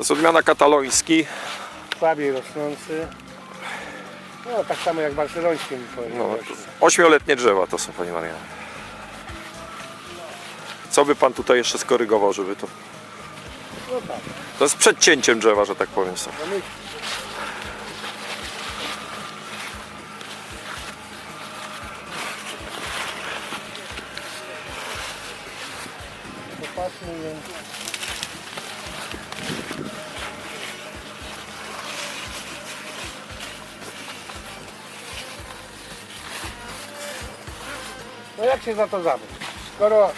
jest odmiana kataloński. słabiej rosnący. No tak samo jak barceloński mi powiem. No, ośmioletnie drzewa to są, Panie Marianie. Co by Pan tutaj jeszcze skorygował, żeby to... No tak. To jest przed cięciem drzewa, że tak powiem. Są. No jak się za to zabrać? Skoro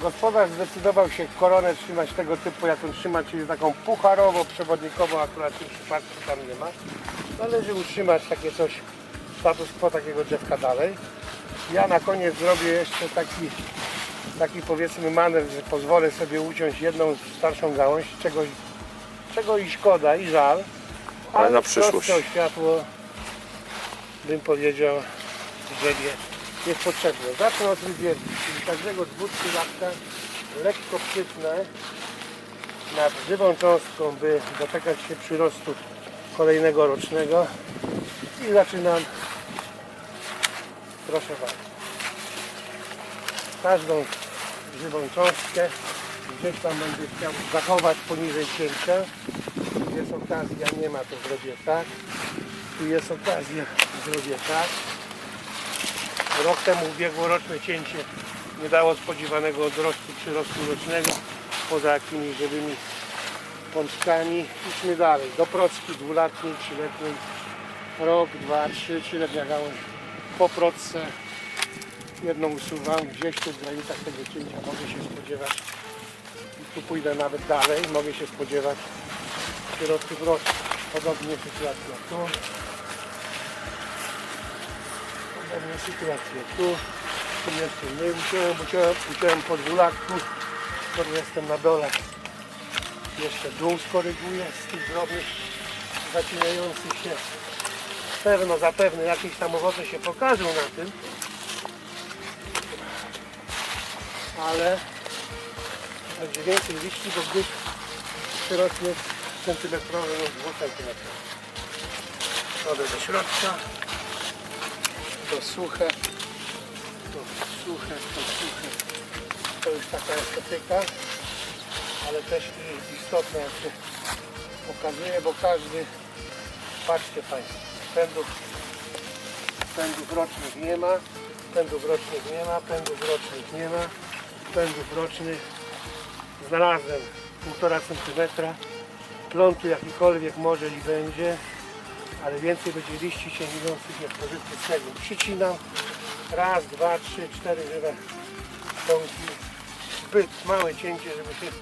gospodarz zdecydował się koronę trzymać tego typu, jak on trzyma, czyli taką pucharową, przewodnikową, akurat w tym przypadku tam nie ma, należy utrzymać takie coś, status quo takiego drzewka dalej. Ja na koniec zrobię jeszcze taki, taki powiedzmy manewr, że pozwolę sobie uciąć jedną starszą gałąź, czego, czego i szkoda, i żal, Ale na w trosce przyszłość. światło bym powiedział, że nie jest potrzebne. Zacznę od wybiegu, czyli każdego dwu latka lekko przytnę nad żywą cząstką, by doczekać się przyrostu kolejnego rocznego. I zaczynam. Proszę bardzo. Każdą żywą cząstkę gdzieś tam będę chciał zachować poniżej cięcia. Jest okazja, nie ma to zrobię tak. Tu jest okazja, zrobię tak rok temu ubiegłoroczne cięcie nie dało spodziewanego odrostu przyrostu rocznego. Poza jakimiś żywymi pączkami. Idźmy dalej, do procki dwuletniej, trzyletniej. Rok, dwa, trzy, trzyletnia gałąź. Po procce jedną usuwam, gdzieś tu w granicach tego cięcia mogę się spodziewać. I tu pójdę nawet dalej, mogę się spodziewać środków rocznych. Podobnie sytuacja tu. Podobnie sytuacja tu. Tu jeszcze nie uciąłem, uciąłem, uciąłem po dwulatku, skoro jestem na dole. Jeszcze dół skoryguję z tych drobnych zacinających się. Pewno, zapewne jakieś tam owoce się pokażą na tym. Ale będzie więcej liści, bo gdzieś przyrośnie centymetrowy lub dwóch centymetrów. Wodę do środka. To suche. To suche, to suche. To już taka estetyka, ale też istotna jak się pokazuje, bo każdy, patrzcie Państwo, pędów, pędów rocznych nie ma, pędów rocznych nie ma, pędów rocznych nie ma, pędów rocznych znalazłem 1,5 cm plątu jakikolwiek może i będzie ale więcej będzie liści sięgnących jak pożywki z tego. Przycinam. Raz, dwa, trzy, cztery żywe pąki zbyt małe cięcie, żeby się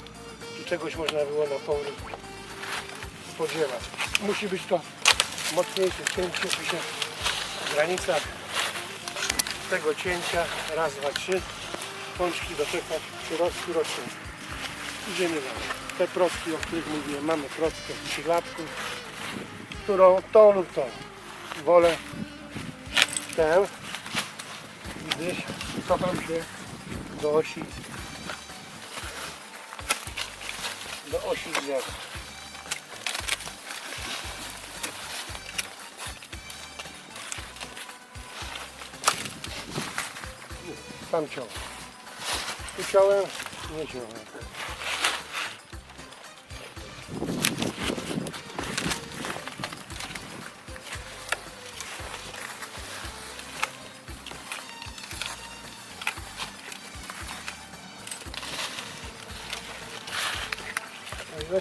tu czegoś można było na powrót spodziewać. Musi być to mocniejsze cięcie by się w granicach tego cięcia. Raz, dwa, trzy. Pączki doczekać przyrostu rocznego idziemy dalej. Te prostki, o których mówiłem, mamy prostkę w trzylatku, którą tą lub tą wolę tę, gdyż cofam się do osi do osi drzewa. Sam ciąłem. Tu ciąłem, nie ciąłem.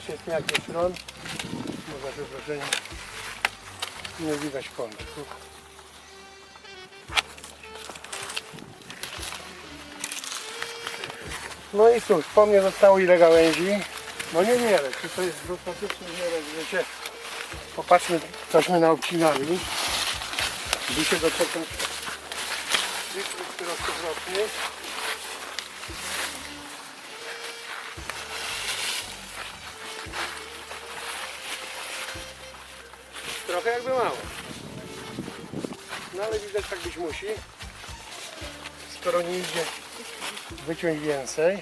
Jest jakiś ron, może wyproszenie, nie widać pączków. No i cóż, po mnie zostało ile gałęzi? No niewiele, czy to jest dostatecznie wiele, wiecie, popatrzmy, cośmy naobcinali, by się doczekać licznych przyrostów rocznych. Jakby mało. No ale widać tak być musi. Skoro nie idzie wyciąć więcej.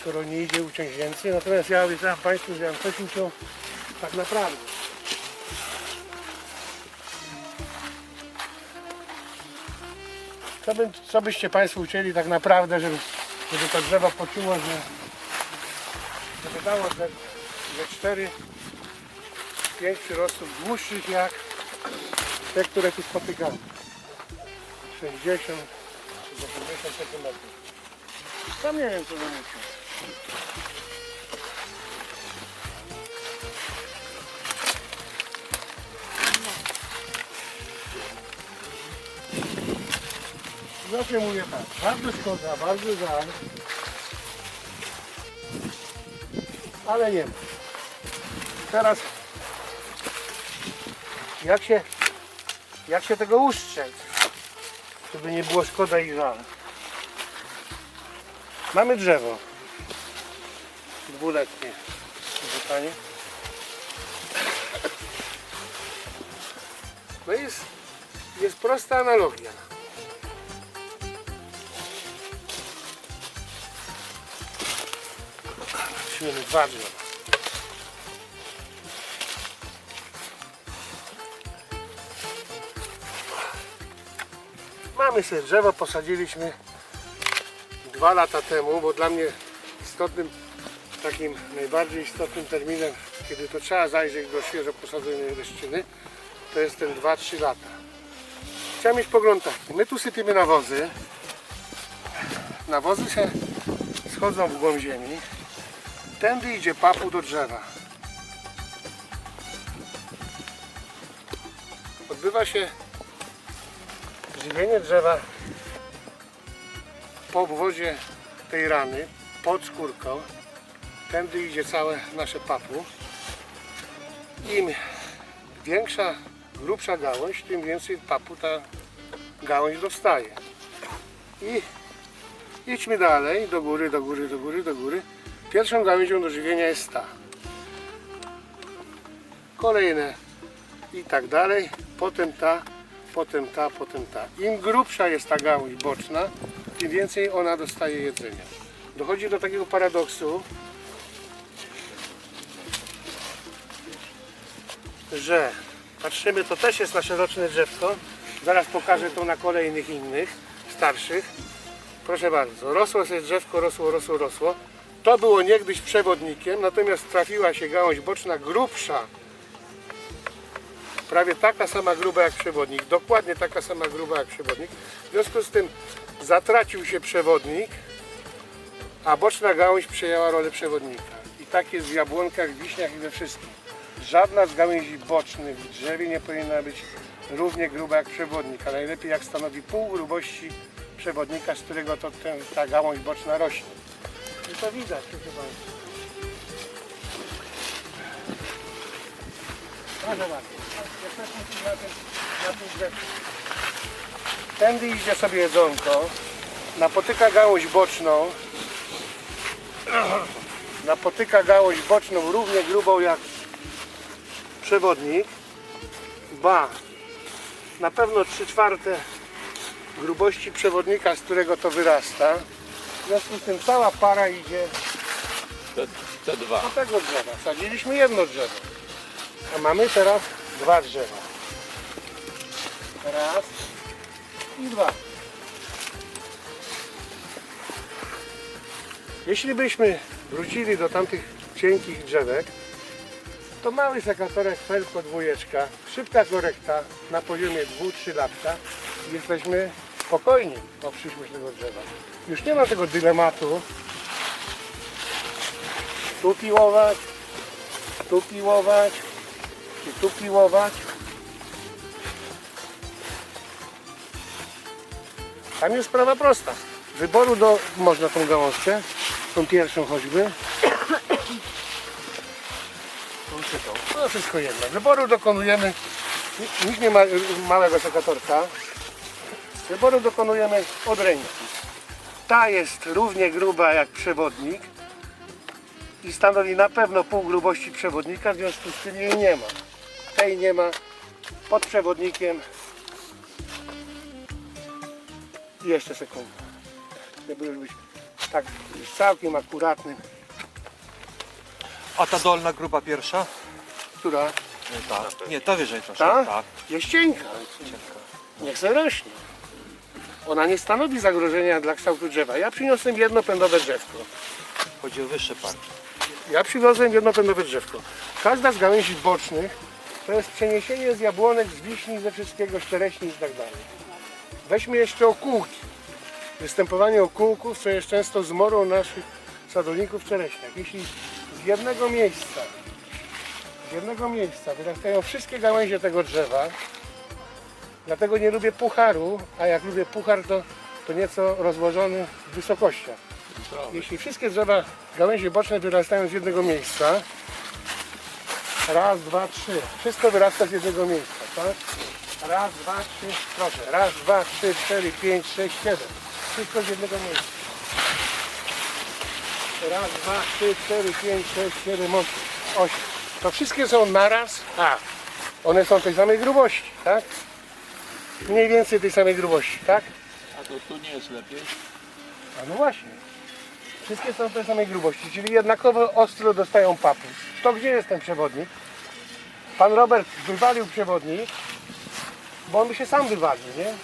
skoro nie idzie uciąć więcej. Natomiast ja obiecałem Państwu, że ja coś uciął tak naprawdę. Co, by, co byście Państwo ucięli tak naprawdę, żeby, żeby to drzewo poczuło, że żeby dało ze, ze 4 5 przyrostów dłuższych jak te, które tu spotykamy. 60 czy 80 cm. Tam nie wiem co bym uciął. Znaczy mówię tak, bardzo szkoda, bardzo żal. Ale nie ma. Teraz jak się jak się tego uszczeć, żeby nie było szkoda i żal. Mamy drzewo dwuletnie. Pani? No jest, jest prosta analogia. Weźmiemy dwa. Mamy sobie drzewo, posadziliśmy dwa lata temu, bo dla mnie istotnym, takim najbardziej istotnym terminem, kiedy to trzeba zajrzeć do świeżo posadzonej leszczyny, to jest ten 2-3 lata. Chciałem mieć pogląd taki. My tu sypiemy nawozy. Nawozy się schodzą w głąb ziemi. Tędy idzie papu do drzewa. Odbywa się żywienie drzewa po obwodzie tej rany, pod skórką. Tędy idzie całe nasze papu. Im większa, grubsza gałąź, tym więcej papu ta gałąź dostaje. I idźmy dalej, do góry, do góry, do góry, do góry. Pierwszą gałęzią do żywienia jest ta. Kolejne i tak dalej. Potem ta, potem ta, potem ta. Im grubsza jest ta gałąź boczna, tym więcej ona dostaje jedzenia. Dochodzi do takiego paradoksu, że patrzymy, to też jest nasze roczne drzewko. Zaraz pokażę to na kolejnych innych, starszych. Proszę bardzo, rosło sobie drzewko, rosło, rosło, rosło. To było niegdyś przewodnikiem, natomiast trafiła się gałąź boczna grubsza. Prawie taka sama gruba jak przewodnik, dokładnie taka sama gruba jak przewodnik. W związku z tym zatracił się przewodnik, a boczna gałąź przejęła rolę przewodnika. I tak jest w jabłonkach, wiśniach i we wszystkim. Żadna z gałęzi bocznych w drzewie nie powinna być równie gruba jak przewodnik, a najlepiej jak stanowi pół grubości przewodnika, z którego to ten, ta gałąź boczna rośnie. I to widać, proszę Państwa. Proszę bardzo. Jesteśmy tu na tym, na tym drzewku. Tędy idzie sobie jedzonko, napotyka gałąź boczną, napotyka gałąź boczną równie grubą jak przewodnik, ba, na pewno 3 czwarte grubości przewodnika, z którego to wyrasta. W związku z tym cała para idzie Te, te dwa. do tego drzewa. Sadziliśmy jedno drzewo, a mamy teraz dwa drzewa. Raz i dwa. Jeśli byśmy wrócili do tamtych cienkich drzewek, to mały sekatorek felko dwójeczka, szybka korekta na poziomie 2-3 latka i jesteśmy spokojni o przyszłość tego drzewa. Już nie ma tego dylematu tu piłować, tu piłować i tu piłować. Tam jest sprawa prosta. Wyboru do, można tą gałązkę, tą pierwszą choćby, tą czy tą. No wszystko jedno. Wyboru dokonujemy, Ni- nikt nie ma y, małego sekatorka. Wyboru dokonujemy od ręki. Ta jest równie gruba jak przewodnik i stanowi na pewno pół grubości przewodnika, w związku z tym jej nie ma. Tej nie ma pod przewodnikiem. I Jeszcze sekundę. Żeby już być tak całkiem akuratnym, A ta dolna gruba pierwsza? która Tak. Nie, ta wyżej troszkę. Ta? Tak. jest cienka. Niech se rośnie. Ona nie stanowi zagrożenia dla kształtu drzewa. Ja przyniosłem jednopędowe drzewko. Chodzi o wyższe parki. Ja przywiozłem jednopędowe drzewko. Każda z gałęzi bocznych to jest przeniesienie z jabłonek, z wiśni, ze wszystkiego, z czereśni i tak dalej. Weźmy jeszcze okółki. Występowanie okółków, co jest często zmorą naszych sadowników czereśniach. Jeśli z jednego miejsca, z jednego miejsca wyrastają wszystkie gałęzie tego drzewa, dlatego nie lubię pucharu, a jak lubię puchar, to, to nieco rozłożony w wysokościach. Jeśli wszystkie drzewa, gałęzie boczne wyrastają z jednego miejsca, raz, dwa, trzy, wszystko wyrasta z jednego miejsca, tak? Raz, dwa, trzy, proszę, raz, dwa, trzy, cztery, pięć, sześć, siedem, wszystko z jednego miejsca. Raz, dwa, trzy, cztery, pięć, sześć, siedem, osiem, osiem. To wszystkie są naraz, a one są tej samej grubości, tak? Mniej więcej tej samej grubości, tak? A to tu nie jest lepiej? A no właśnie. Wszystkie są tej samej grubości, czyli jednakowo ostro dostają papy. To gdzie jest ten przewodnik? Pan Robert wywalił przewodnik, bo on by się sam wywalił, nie?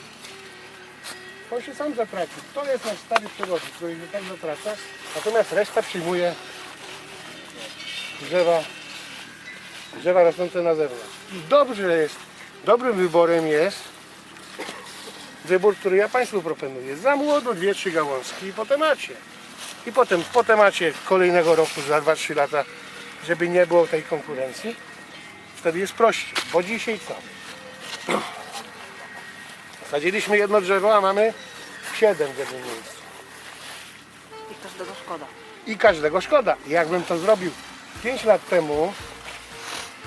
On się sam zatracił. To jest nasz stary przewodnik, który się tak zatraca, natomiast reszta przyjmuje drzewa, drzewa rosnące na zewnątrz. Dobrze jest, dobrym wyborem jest wybór, który ja Państwu proponuję. Za młodo dwie, trzy gałązki i potem macie. I potem, potem macie kolejnego roku, za 2-3 lata, żeby nie było tej konkurencji. Wtedy jest prościej, bo dzisiaj co? Sadziliśmy jedno drzewo, a mamy siedem w jednym miejscu. I każdego szkoda. I każdego szkoda. Jakbym to zrobił 5 lat temu,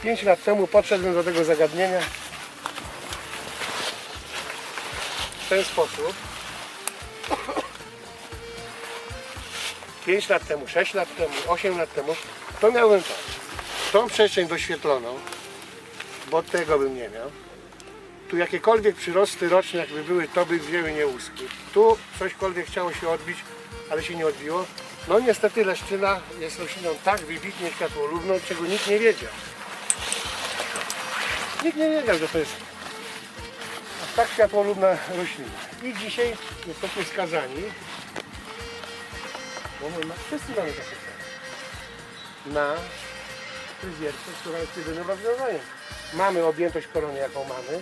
5 lat temu podszedłbym do tego zagadnienia w ten sposób. 5 lat temu, 6 lat temu, 8 lat temu, to miałbym tak. Tą przestrzeń doświetloną, bo tego bym nie miał. Tu jakiekolwiek przyrosty roczne, jakby były, to by wzięły nie łuski. Tu cośkolwiek chciało się odbić, ale się nie odbiło. No niestety leszczyna jest rośliną tak wybitnie światłolubną, czego nikt nie wiedział. Nikt nie wiedział, że to jest tak światłolubna roślina. I dzisiaj jesteśmy skazani, bo my wszyscy mamy takie ceny, na fryzjerce, która jest jedynym rozwiązaniem. Mamy objętość korony, jaką mamy.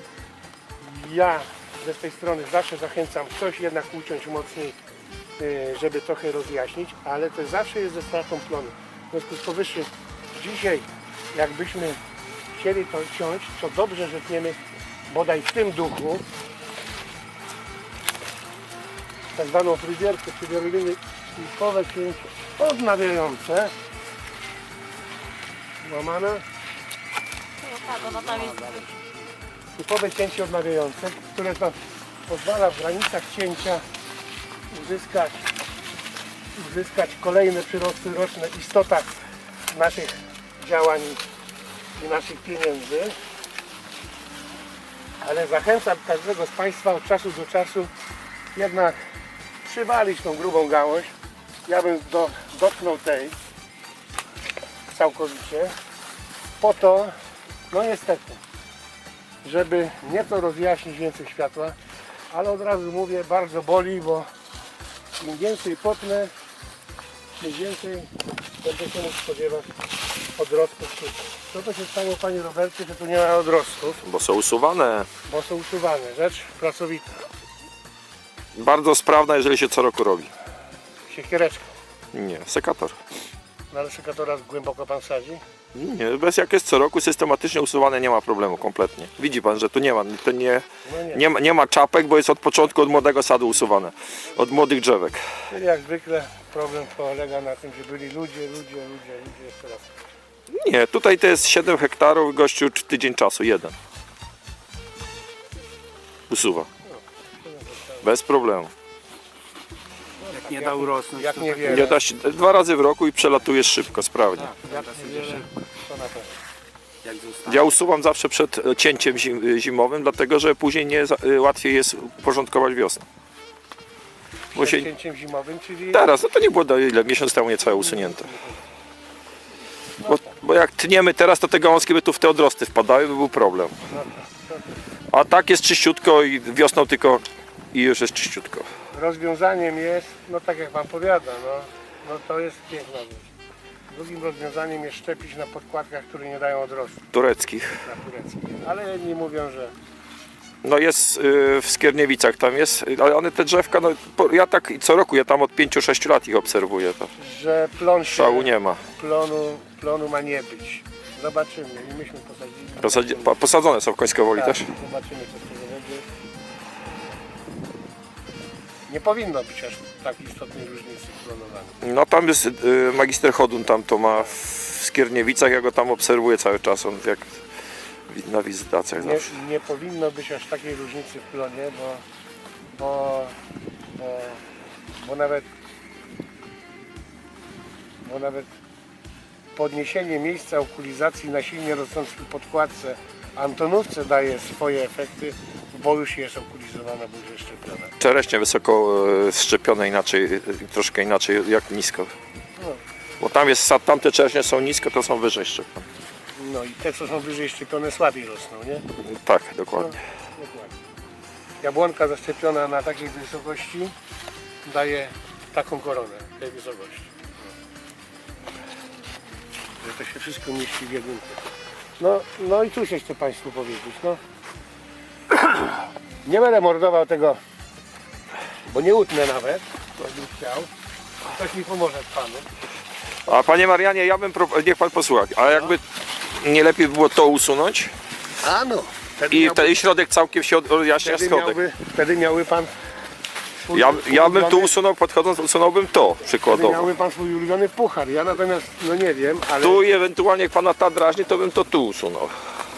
Ja ze tej strony zawsze zachęcam coś jednak uciąć mocniej, y, żeby trochę rozjaśnić, ale to zawsze jest ze stratą plonu. W związku z powyższym dzisiaj jakbyśmy chcieli to ciąć, to dobrze, że tniemy bodaj w tym duchu tak zwaną fryzjerkę, czyli typowe cięcie odnawiające łamane typowe cięcie odnawiające, które to pozwala w granicach cięcia uzyskać, uzyskać kolejne przyrosty roczne istota naszych działań i naszych pieniędzy. Ale zachęcam każdego z Państwa od czasu do czasu jednak przywalić tą grubą gałąź. Ja bym do, dotknął tej całkowicie po to, no niestety, żeby nieco rozjaśnić więcej światła, ale od razu mówię, bardzo boli, bo im więcej potnę, tym więcej będę się mógł spodziewać odrostów tutaj. Co to się stało Panie Robercie, że tu nie ma odrostów, Bo są usuwane. bo są usuwane. Rzecz pracowita. Bardzo sprawna, jeżeli się co roku robi. Siekiereczka. Nie, sekator. No ale sekatora głęboko Pan sadzi? Nie, bez jak jest co roku systematycznie usuwane nie ma problemu kompletnie. Widzi pan, że tu nie ma, to nie, No nie. nie, ma, nie ma czapek, bo jest od początku od młodego sadu usuwane. Od młodych drzewek. Czyli jak zwykle problem polega na tym, że byli ludzie, ludzie, ludzie, ludzie jeszcze raz. Nie, tutaj to jest 7 hektarów, gościu tydzień czasu, jeden. Usuwa. Bez problemu. Nie da urosnąć. Jak nie wie, Nie da się, dwa razy w roku i przelatujesz szybko, sprawnie. jak nie wie, to na pewno. Jak zostanie. Ja usuwam zawsze przed e, cięciem zim, zimowym, dlatego że później nie, za- e, łatwiej jest uporządkować wiosnę. Bo się- cięciem zimowym, czyli Teraz, no to nie było do ile, miesiąc temu niecałe usunięte. Bo, bo jak tniemy teraz, to te gałązki by tu w te odrosty wpadały, by był problem. A tak jest czyściutko i wiosną tylko i już jest czyściutko. Rozwiązaniem jest, no tak jak Pan powiada, no, no to jest piękna rzecz. Drugim rozwiązaniem jest szczepić na podkładkach, które nie dają odrostu Tureckich. na tureckich. Ale jedni mówią, że No jest y, w Skierniewicach, tam jest, ale one te drzewka, no po- ja tak co roku, ja tam od 5-6 lat ich obserwuję, to że plon się, szału nie ma. plonu, plonu ma nie być. Zobaczymy i myśmy posadzili. Posadzi, po- posadzone są w Końskowoli Tak, też. Zobaczymy co z tego będzie. Nie powinno być aż tak istotnej różnicy klonowanej. No tam jest y, magister Chodun, tam to ma w Skierniewicach, ja go tam obserwuję cały czas, on jak na wizytacjach Nie, zawsze. nie powinno być aż takiej różnicy w plonie, bo, bo, bo, bo nawet bo nawet podniesienie miejsca okulizacji na silnie rosnącej podkładce Antonówce daje swoje efekty, bo już jest okulizowana, już jest szczepiona. Czereśnie wysoko y, szczepione inaczej, y, troszkę inaczej jak nisko. No. Bo tam jest sad, tamte czereśnie są nisko, to są wyżej szczepione. No i te, co są wyżej szczepione, słabiej rosną, nie? Tak, dokładnie. Dokładnie. Jabłonka zaszczepiona na takiej wysokości daje taką koronę tej wysokości. Że to się wszystko mieści w jedynkę. No, no i cóż jeszcze Państwu powiedzieć, no. Nie będę mordował tego, bo nie utnę nawet, jakbym chciał. Ktoś mi pomoże z Panu. A panie Marianie, ja bym, pro- niech pan posłucha, a jakby nie lepiej było to usunąć A no. Wtedy, i miałby, wtedy środek całkiem się odjaśnia wtedy, schodek. miałby, wtedy miałby Pan swój- Ja, ja bym tu usunął, podchodząc, usunąłbym to Wtedy przykładowo. miałby pan swój ulubiony puchar. Ja natomiast, no nie wiem, ale. Tu i ewentualnie jak pana ta drażni, to bym to tu usunął.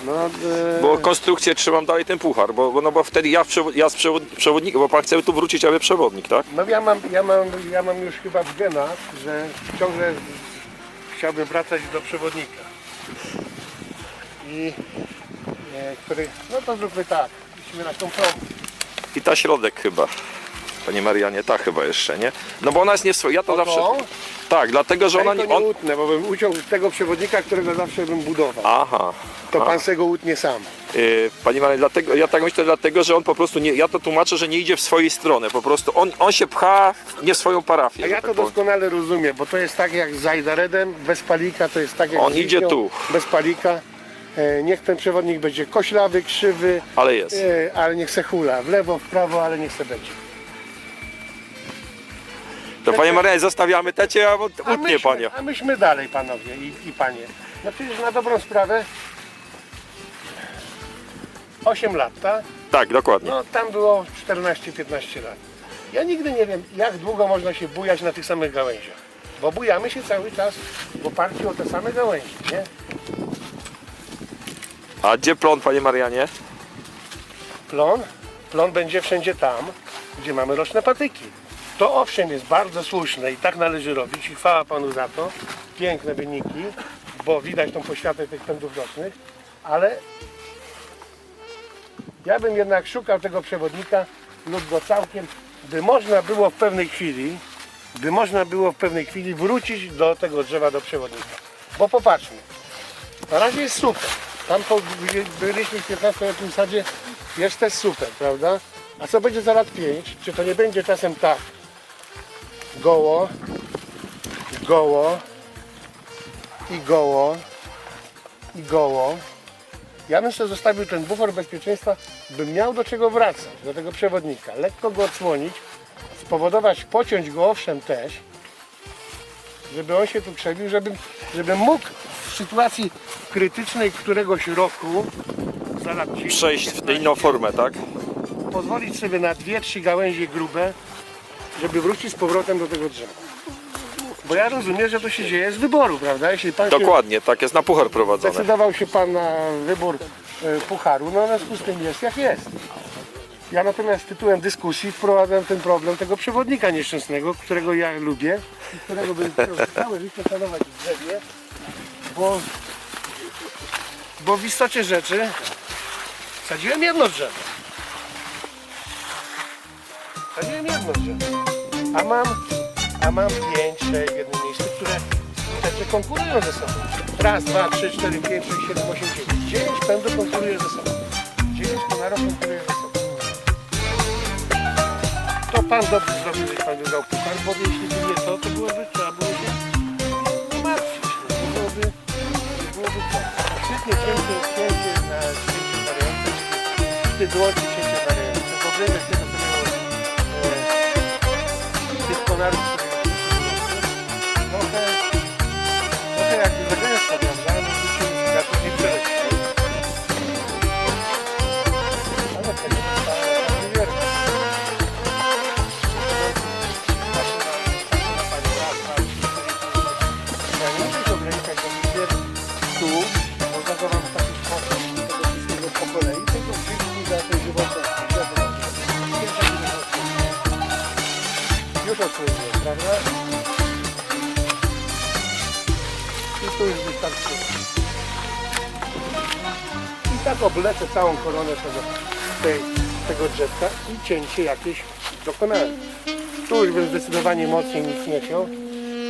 No, e, Bo konstrukcję trzymam dalej ten puchar, bo, bo, no bo wtedy ja, ja z przewod, przewodnika, bo pan chce tu wrócić, aby przewodnik, tak? no ja mam, ja, mam, ja mam już chyba w genach, że ciągle chciałbym wracać do przewodnika. I e, który. No to zróbmy tak. Idźmy na kompromis. I ta środek chyba. Panie Marianie, ta chyba jeszcze, nie? No bo ona jest nie w swoim, ja to zawsze... Tak, dlatego, że ona Tego nie... nie On... utnę, bo bym uciął tego przewodnika, którego zawsze bym budował. Aha. To pan se go utnie sam. Yy, Panie Marianie, dlatego, ja tak myślę, dlatego, że on po prostu nie... Ja to tłumaczę, że nie idzie w swojej stronę. Po prostu on, on się pcha nie w swoją parafię. A że ja tak to powiem. doskonale rozumiem, bo to jest tak jak z Ajdaredem, bez palika, to jest tak jak On z idzie wiśnią, tu. Bez palika. E, niech ten przewodnik będzie koślawy, krzywy, Ale jest. e, ale niech se hula. W lewo, w prawo, ale niech se będzie. To Panie Marianie, zostawiamy tecie, a utnie myśmy, Panie. a myśmy dalej, panowie i, i panie. No przecież na dobrą sprawę 8 lat, tak? Tak, dokładnie. No tam było 14-15 lat. Ja nigdy nie wiem, jak długo można się bujać na tych samych gałęziach. Bo bujamy się cały czas w oparciu o te same gałęzie, nie? A gdzie plon, Panie Marianie? Plon, plon będzie wszędzie tam, gdzie mamy roczne patyki. To owszem jest bardzo słuszne i tak należy robić i chwała Panu za to. Piękne wyniki, bo widać tą poświatę tych pędów rocznych, ale ja bym jednak szukał tego przewodnika lub go całkiem, by można było w pewnej chwili, by można było w pewnej chwili wrócić do tego drzewa, do przewodnika. Bo popatrzmy, na razie jest super. Tam po, byliśmy w 15-letnim sadzie, jest też super, prawda? A co będzie za lat 5? Czy to nie będzie czasem tak goło, goło i goło i goło? Ja bym sobie zostawił ten bufor bezpieczeństwa, bym miał do czego wracać, do tego przewodnika. Lekko go odsłonić, spowodować, pociąć go owszem też, żeby on się tu krzewił, żebym, żebym mógł w sytuacji krytycznej któregoś roku za lat 10, Przejść w inną formę, tak? pozwolić sobie na dwie, trzy gałęzie grube, żeby wrócić z powrotem do tego drzewa. Bo ja rozumiem, że to się dzieje z wyboru, prawda? Jeśli pan się Dokładnie, tak jest na puchar prowadzone. zdecydował się pan na wybór e, pucharu, no w związku z tym jest jak jest. Ja natomiast tytułem dyskusji wprowadzam ten problem tego przewodnika nieszczęsnego, którego ja lubię i którego bym chciał całe życie szanować w drzewie, bo, bo w istocie rzeczy sadziłem jedno drzewo. Sadziłem jedno drzewo. A mam, a mam 5, 6 w jednym które te konkurują ze sobą. Raz, dwa, trzy, cztery, pięć, sześć, siedem, osiem, dziewięć. Dziewięć pędów konkuruje ze sobą. Dziewięć konarów konkuruje ze sobą. To pan dobrze zrobił, że pan wygrał puchar, bo jeśli by nie to, to byłoby, trzeba było się nie martwić. To byłoby, byłoby co? Świetnie cięcie, cięcie na cięcie warianty, czyli wyłączyć cięcie e, Już odpowiedziałem, prawda? I tu już wystarczy. I tak oblecę całą koronę tego, tej, tego drzewka i cięcie jakieś dokonałem. Tu już bym zdecydowanie mocniej nic nie ciął.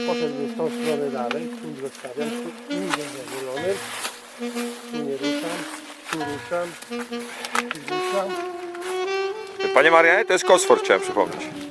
Poszedłbym w tą stronę dalej, tu zostawiam, tu nie zielonym, tu nie ruszam, tu ruszam, tu ruszam. Panie Marianie, to jest Kosfor, chciałem przypomnieć.